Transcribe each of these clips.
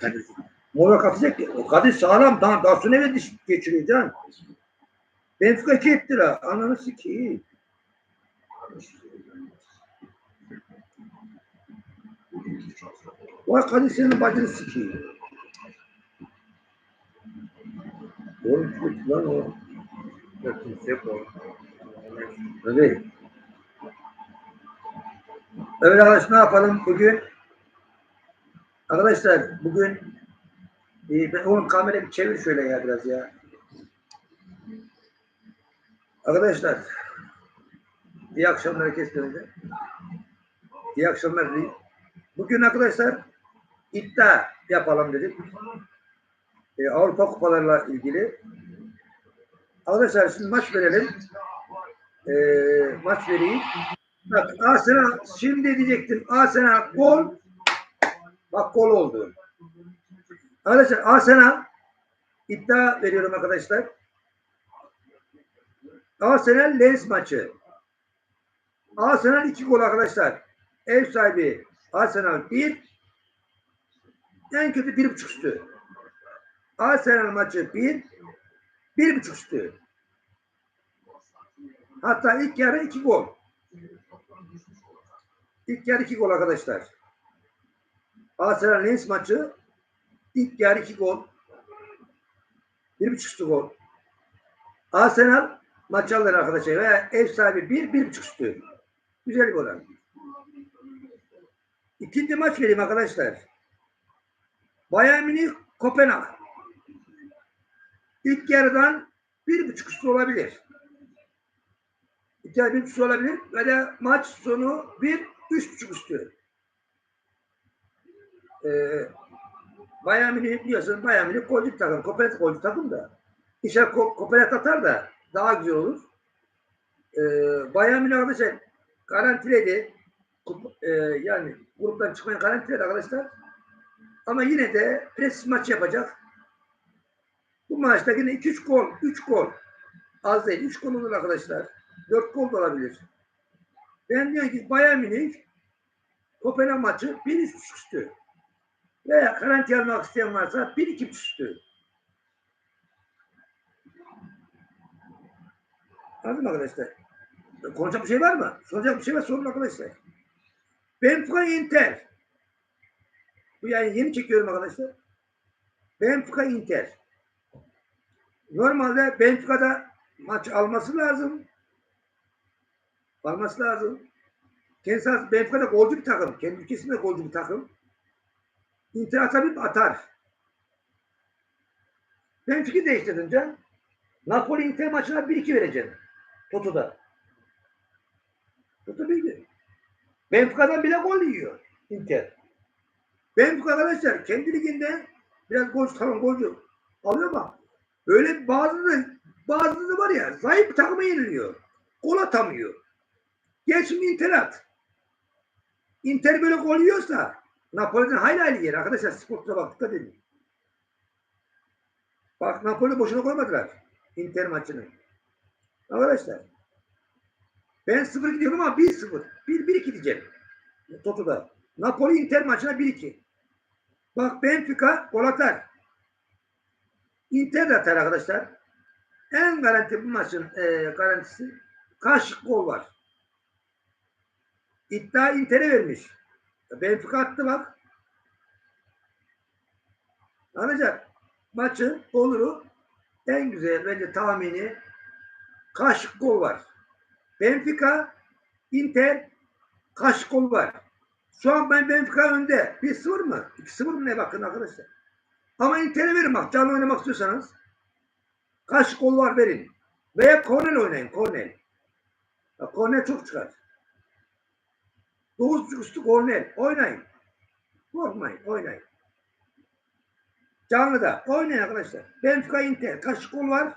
Kadir. Mola katacak ki. O Kadir sağlam. Daha, daha sonra eve geçiriyor can. Benfica 2 etti la. Ananı sikeyim. Vay Kadir senin bacını sikeyim. Oğlum kötü lan o. Öyle. Evet arkadaşlar ne yapalım bugün? Arkadaşlar bugün e, ben oğlum kamerayı bir çevir şöyle ya biraz ya. Arkadaşlar iyi akşamlar herkes önce. İyi akşamlar. Bugün arkadaşlar iddia yapalım dedik. E, Avrupa kupalarıyla ilgili. Arkadaşlar şimdi maç verelim. E, maç vereyim. Bak Arsenal şimdi diyecektim Arsenal gol bak gol oldu. Arkadaşlar Arsenal iddia veriyorum arkadaşlar. Arsenal Lens maçı. Arsenal 2 gol arkadaşlar. Ev sahibi Arsenal 1 en kötü 1.5 üstü. Arsenal maçı 1 1.5 üstü. Hatta ilk yarı 2 gol. İlk yarı 2 gol arkadaşlar. Arsenal Lens maçı ilk yarı 2 gol. 1.5 üstü gol. Arsenal maç alır arkadaşlar ve ev sahibi 1 1.5 üstü. Güzel bir oran. İkinci maç vereyim arkadaşlar. Bayern Münih Kopenhag. İlk yarıdan bir buçuk üstü olabilir. İlk yarı bir buçuk üstü olabilir ve de maç sonu bir üç buçuk üstü. Ee, Bayern Münih biliyorsun Bayern Münih golcü bir takım. Kopenhag golcü takım da. İnşallah Ko Kopenhag atar da daha güzel olur. Ee, Bayern Münih arkadaşlar garantiledi. Kup- e, yani gruptan çıkmayı garantiledi arkadaşlar. Ama yine de pres maç yapacak. Bu maçta yine 2-3 gol, 3 gol. Az değil, 3 gol olur arkadaşlar. 4 gol da olabilir. Ben diyorum ki Bayern Münih Kopenhag maçı 1-3 üstü. Veya garanti almak isteyen varsa 1-2 üstü. Anladın mı arkadaşlar? Konuşacak bir şey var mı? Soracak bir şey var sorun arkadaşlar. Benfica Inter. Bu yani yeni çekiyorum arkadaşlar. Benfica Inter. Normalde Benfica'da maç alması lazım. Alması lazım. Aslında Benfica'da golcü bir takım. Kendi ülkesinde golcü bir takım. Inter atabilir atar. Ben fikir değiştirdim can. Napoli Inter maçına 1-2 vereceğim. Toto'da. Toto bildi. Benfica'dan bile gol yiyor Inter. Benfica arkadaşlar kendi liginde biraz gol tamam golcü alıyor ama öyle bazı da bazı da var ya zayıf takıma yeniliyor. Gol atamıyor. Gel şimdi Inter at. Inter böyle gol yiyorsa Napoli'den hayli hayli yer. Arkadaşlar sportuna bak dikkat edin. Bak Napoli boşuna koymadılar. Inter maçını. Arkadaşlar ben 0 gidiyorum ama 1-0. 1-1-2 diyeceğim. Toto'da. Napoli Inter maçına 1-2. Bak Benfica gol atar. Inter atar arkadaşlar. En garanti bu maçın e, garantisi kaç gol var. İddia Inter'e vermiş. Benfica attı bak. Ancak maçın oluru en güzel bence tahmini kaç gol var. Benfica, Inter kaç gol var. Şu an ben Benfica önde. 1-0 mı? 2-0 mı ne bakın arkadaşlar. Ama Inter'e verin bak. Canlı oynamak istiyorsanız. Kaç gol var verin. Veya kornel oynayın. Kornel. Kornel çok çıkar. 9.5 üstü kornel. Oynayın. Korkmayın. Oynayın. Canlıda. Oynayın arkadaşlar. Benfica Inter. Kaç gol var?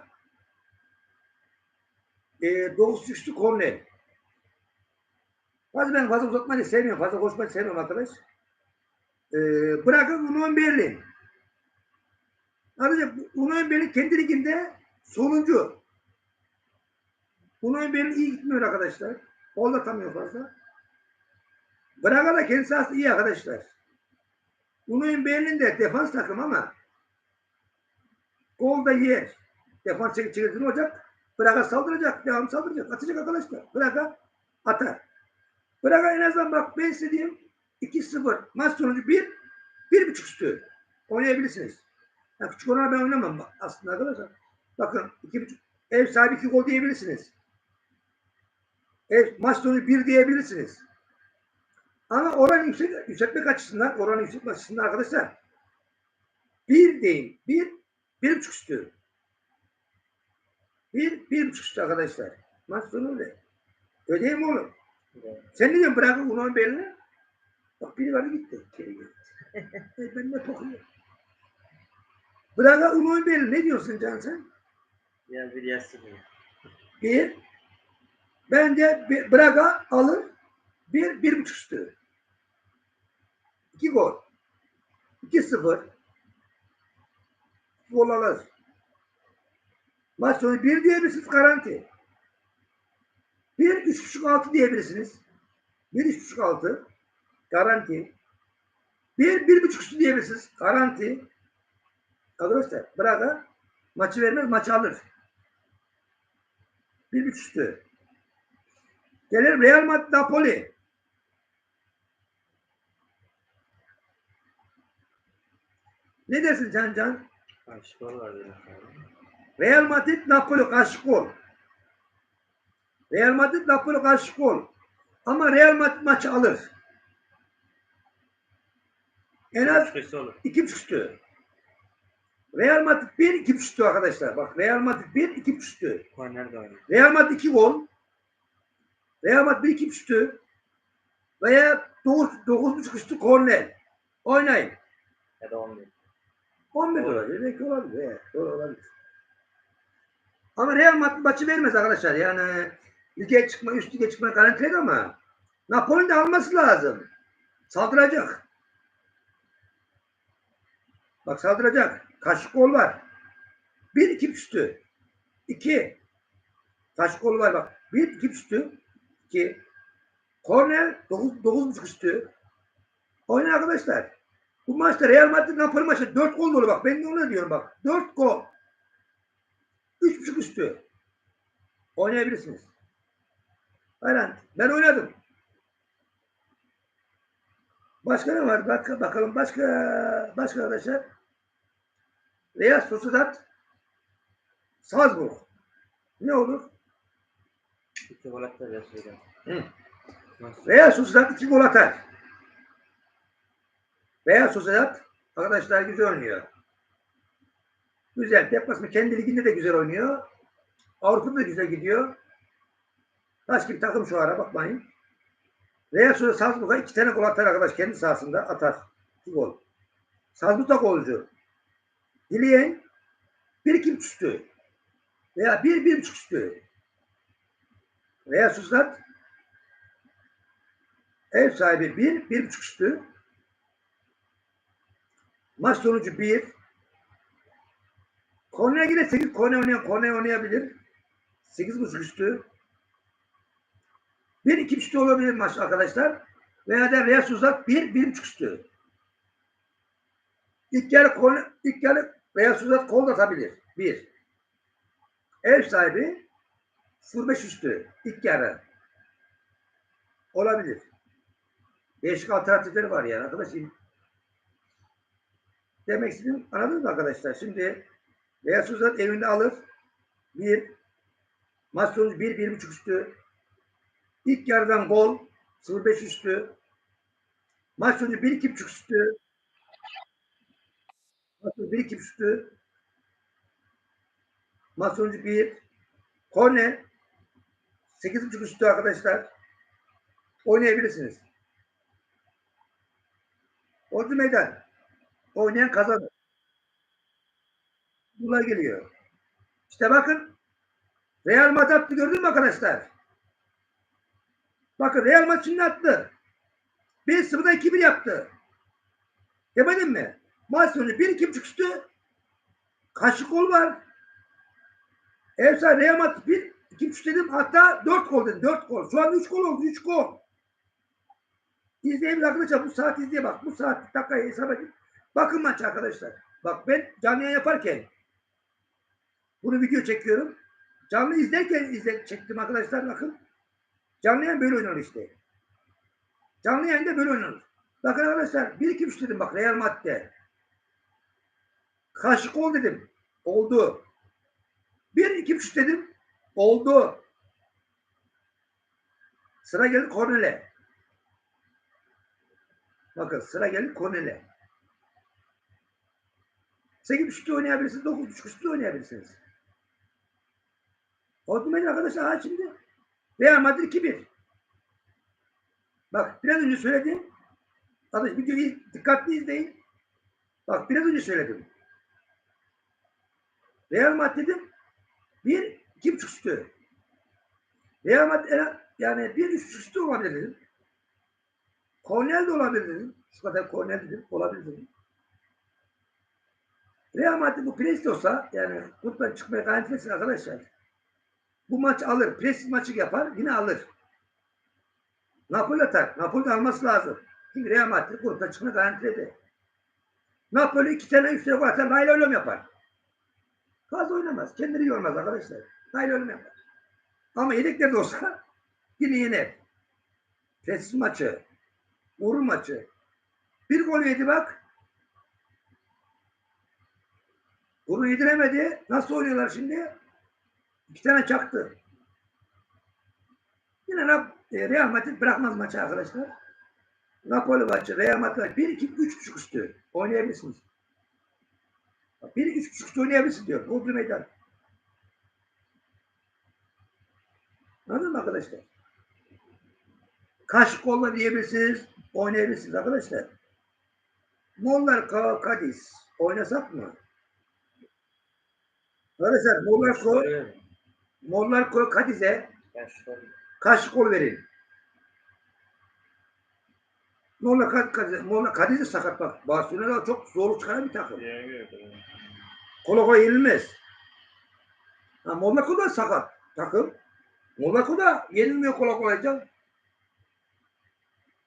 E, 9.5 üstü kornel. Fazla ben fazla uzatmayı sevmiyorum. Fazla koşmayı sevmiyorum arkadaş. Ee, bırakın Union Berlin. Ayrıca Union Berlin kendi liginde sonuncu. Union Berlin iyi gitmiyor arkadaşlar. Gol atamıyor fazla. Braga da kendisi aslında iyi arkadaşlar. Union Berlin de defans takım ama gol da yer. Defans çek çekildiğini olacak. Braga saldıracak. Devam saldıracak. Atacak arkadaşlar. Braga atar. Braga en azından bak ben diyeyim 2-0 maç sonucu 1 1.5 üstü oynayabilirsiniz. Ya küçük orana ben oynamam bak aslında arkadaşlar. Bakın 2.5 ev sahibi 2 gol diyebilirsiniz. Ev maç sonu 1 diyebilirsiniz. Ama oran yüksek, yükseltmek açısından, oranı yükseltmek açısından arkadaşlar bir değil, bir, bir buçuk üstü. Bir, bir buçuk üstü arkadaşlar. Maç sonu öyle. Ödeyim oğlum. Sen ne diyorsun bırakın bunu belli. Bak biri vardı gitti. Geri gitti. E, ben ne kokuyor. Braga Unoy belli. Ne diyorsun Can sen? Ya bir yazsın ya. Bir. Bence bir- Braga alır. Bir, bir buçuk üstü. İki gol. İki sıfır. Gol alır. Maç sonu bir diyebilirsiniz garanti. Bir, üç buçuk altı diyebilirsiniz. Bir, üç buçuk altı. Garanti. Bir, bir buçuk üstü diyebilirsiniz. Garanti. Arkadaşlar Braga maçı vermez, maçı alır. Bir buçuk üstü. Gelir Real Madrid Napoli. Ne dersin Can Can? Var dedim. Real Madrid Napoli karşı gol. Real Madrid Napoli karşı gol. Ama Real Madrid maçı alır. En az iki üstü. Real Madrid bir, iki buçuk üstü arkadaşlar. Bak Real Madrid bir, iki buçuk üstü. Real Madrid 2 gol. Real Madrid 1-2 üstü. Veya 9, 9.5 üstü korner. Oynayın. Ya da 11. 11 Doğru. olabilir. Belki olabilir. Evet, doğru olabilir. Ama Real Madrid maçı vermez arkadaşlar. Yani lige çıkma, üst lige çıkma garantiledi ama Napoli'nin de alması lazım. Saldıracak. Bak saldıracak. Kaç gol var? 1-2 üstü. 2. Kaç gol var bak. 1-2 üstü. 2. Korner 9 9.5 üstü. Oynayın arkadaşlar. Bu maçta Real Madrid Napoli maçı 4 gol dolu bak. Ben de onu diyorum bak. 4 gol. 3.5 üstü. Oynayabilirsiniz. Aynen. Ben oynadım. Başka ne var? Bak, bakalım başka başka arkadaşlar. Real Sociedad Salzburg. Ne olur? İki gol. Hı. Nasıl? Real Sociedad 2 gol atar. Real Sociedad arkadaşlar güzel oynuyor. Güzel. Deplasman kendi liginde de güzel oynuyor. Avrupa'da da güzel gidiyor. Taş gibi takım şu ara bakmayın. Real Sociedad Salzburg'a iki tane gol atar arkadaş. Kendi sahasında atar. İki gol. Salzburg da golcü. Dileyen bir iki buçuk. Veya bir bir buçuk üstü. Real Ev sahibi bir, bir buçuk üstü. Maç sonucu bir. Korneye girer sekiz. Korne oynayan korne oynayabilir. Sekiz buçuk üstü. Bir iki üstü olabilir maç arkadaşlar. Veya da Real Sociedad bir, bir buçuk üstü. İlk yarı korne, ilk yarı Real Sociedad kol da atabilir. Bir. Ev sahibi 05 üstü. İlk yarı. Olabilir. Değişik alternatifleri var yani arkadaşım. Demek istedim anladınız mı arkadaşlar? Şimdi Real Sociedad evinde alır. Bir. Maç sonucu bir, bir buçuk üstü. İlk yarıdan gol. 0-5 üstü. Maç sonucu bir, iki buçuk üstü. Maç sonucu bir, iki üstü. Maç sonucu bir. Korner. Sekiz buçuk üstü arkadaşlar. Oynayabilirsiniz. Ordu meydan. Oynayan kazanır. Bunlar geliyor. İşte bakın Real Madrid attı gördün mü arkadaşlar? Bakın Real Madrid attı. 1-0'da 2-1 yaptı. Demedim mi? Maç sonu 1-2.5 üstü. Kaç gol var? Sahibi Real Madrid 1 2 dedim hatta 4 gol dedim. 4 gol. Şu an 3 gol oldu. 3 gol. İzleyin arkadaşlar bu saat izleye bak. Bu saat dakikayı hesap edin. Bakın maç arkadaşlar. Bak ben canlı yayın yaparken bunu video çekiyorum. Canlı izlerken izle, çektim arkadaşlar bakın. Canlı yayın böyle oynanır işte. Canlı yayında böyle oynanır. Bakın arkadaşlar 1 2 3 dedim bak Real Madrid'de. Kaşık ol dedim. Oldu. 1 2 3 dedim. Oldu. Sıra geldi Kornel'e. Bakın sıra geldi Kornel'e. 8.5'te oynayabilirsiniz, 9.5'te oynayabilirsiniz. Otomatik arkadaşlar ha şimdi Real Madrid 2-1. Bak biraz önce söyledim. Arkadaş videoyu dikkatli izleyin. Bak biraz önce söyledim. Real Madrid'in bir iki buçuk üstü. Real Madrid yani bir üç üstü olabilir dedim. Kornel de olabilir dedim. Şu kadar Kornel dedim. Olabilir dedim. Real Madrid bu pres olsa yani gruptan çıkmaya garantilesin arkadaşlar. Bu maç alır. Pres maçı yapar yine alır. Napoli atar. Napoli alması lazım. Çünkü Real Madrid gruptan çıkmaya garantiledi. Napoli iki tane üç tane gol atar. Nail öyle yapar. Fazla oynamaz. Kendini yormaz arkadaşlar. Nail öyle yapar. Ama yedekler de olsa yine yener. Pres maçı. Uğur maçı. Bir gol yedi bak. Bunu yediremedi. Nasıl oynuyorlar şimdi? İki tane çaktı. Yine Rab, e, Real Madrid bırakmaz maçı arkadaşlar. Napoli maçı, Real Madrid 1 2 3 buçuk üstü oynayabilirsiniz. 1 2 3 buçuk üstü oynayabilirsiniz diyor. Bodrum meydan. Anladın mı arkadaşlar? Kaş kolla diyebilirsiniz, oynayabilirsiniz arkadaşlar. Mollar Ka- Kadiz oynasak mı? Arkadaşlar Mollar Ko. Mollar Ko Kadiz'e kaç gol verin? Molla Kadiz, Kadiz, Molla Kadiz de sakat bak. Barcelona çok zorluk çıkaran bir takım. Kolay kolay yenilmez. Ha, Monaco da sakat takım. Monaco da yenilmiyor kolay kolay can.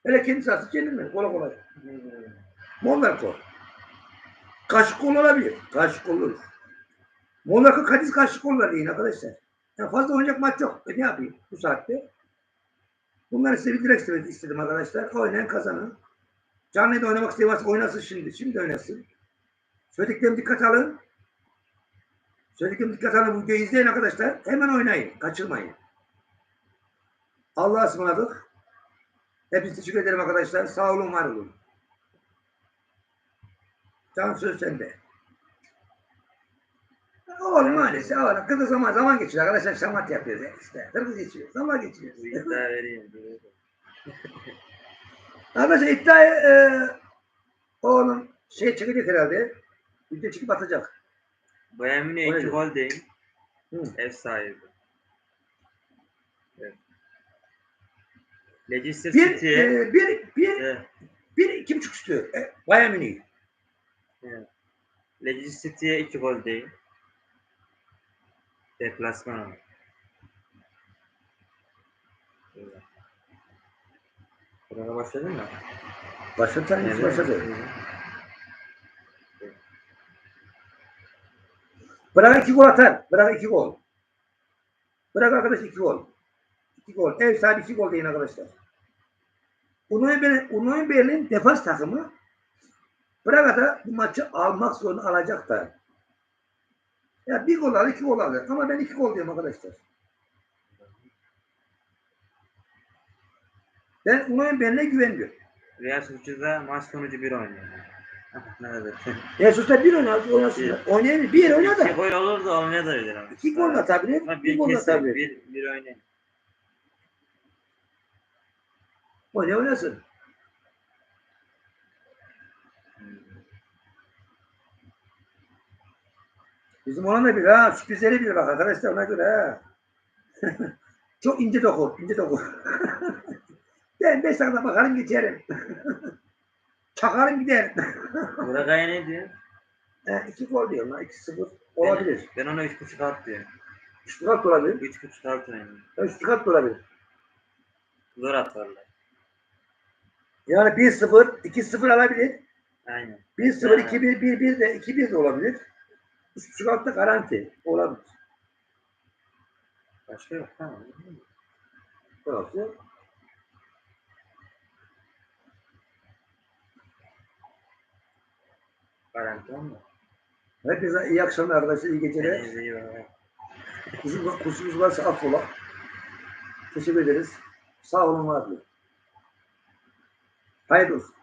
Hele kendi sahası yenilmiyor kolay kolay. Monaco. Kaşık kol olabilir. Kaşık olur. Monaco Kadiz kaşık kol var deyin arkadaşlar. Ya fazla oynayacak maç yok. E ne yapayım bu saatte? Bunları size bildirmek istedim, istedim arkadaşlar. Oynayan kazanın. Canlı da oynamak isteyen varsa oynasın şimdi. Şimdi oynasın. Söylediklerime dikkat alın. Söylediklerime dikkat alın. Bu videoyu izleyin arkadaşlar. Hemen oynayın. Kaçırmayın. Allah'a ısmarladık. Hepinize teşekkür ederim arkadaşlar. Sağ olun, var olun. Can söz sende. Oğlum maalesef oğlum. Kızı zaman zaman geçiyor arkadaşlar. Şamat yapıyoruz ya işte. Kırmızı geçiyor. Zaman geçiyor. İddia vereyim. Arkadaşlar iddiayı e, oğlum şey çıkacak herhalde. Video çıkıp atacak. Bayern Münih Öyle. 2 gol değil. Hı. Ev sahibi. Evet. Leicester Bir, e, bir, bir, Evet. bir, iki buçuk üstü. E, Bayern Münih. Evet. Leicester City'ye 2 gol değil. Deplasman. Buraya başladın mı? Başladı sen Evet. başladı. Bırak iki gol atar. Bırak iki gol. Bırak arkadaş iki gol. İki gol. Ev sahibi iki gol deyin arkadaşlar. Union Berlin, Union Berlin defans takımı Braga'da bu maçı almak zorunda alacak da. Ya bir gol alır, iki gol alır. Ama ben iki gol diyorum arkadaşlar. Ben Union Berlin'e güveniyorum. Real Sociedad'da maç sonucu 1 oynuyor. Nerede? Jesus'ta bir oynar, oynasın. Oynayabilir. Bir oynar İki da. gol olur da olmaya da bilir ama. İki gol atabilir. Bir bir gol atabilir. bir, bir oynayın. Oyna oynasın. Bizim olan da bir ha sürprizleri bir bak arkadaşlar ona göre ha. Çok ince doku, ince doku. ben beş dakika bakarım geçerim. Çakarım giderim. Buraya ne diyor? He, iki gol diyorum lan, iki sıfır olabilir. Ben, ben ona 3.5 alt diyor. Üç kat da olabilir. 3.5 alt oynuyor. Üç kat da olabilir. Zor atarlar. Yani 1-0, 2-0 alabilir. Aynen. 1-0, 2-1, 1-1 de 2-1 de olabilir. 3.5 altta garanti olabilir. Başka yok. Tamam. Burası. Garanti olma. Hepinize iyi akşamlar arkadaşlar, iyi geceler. Kendinize iyi bakın. Kusur, kusurumuz varsa affola. Teşekkür ederiz. Sağ olun, var olun. Hayırlı olsun.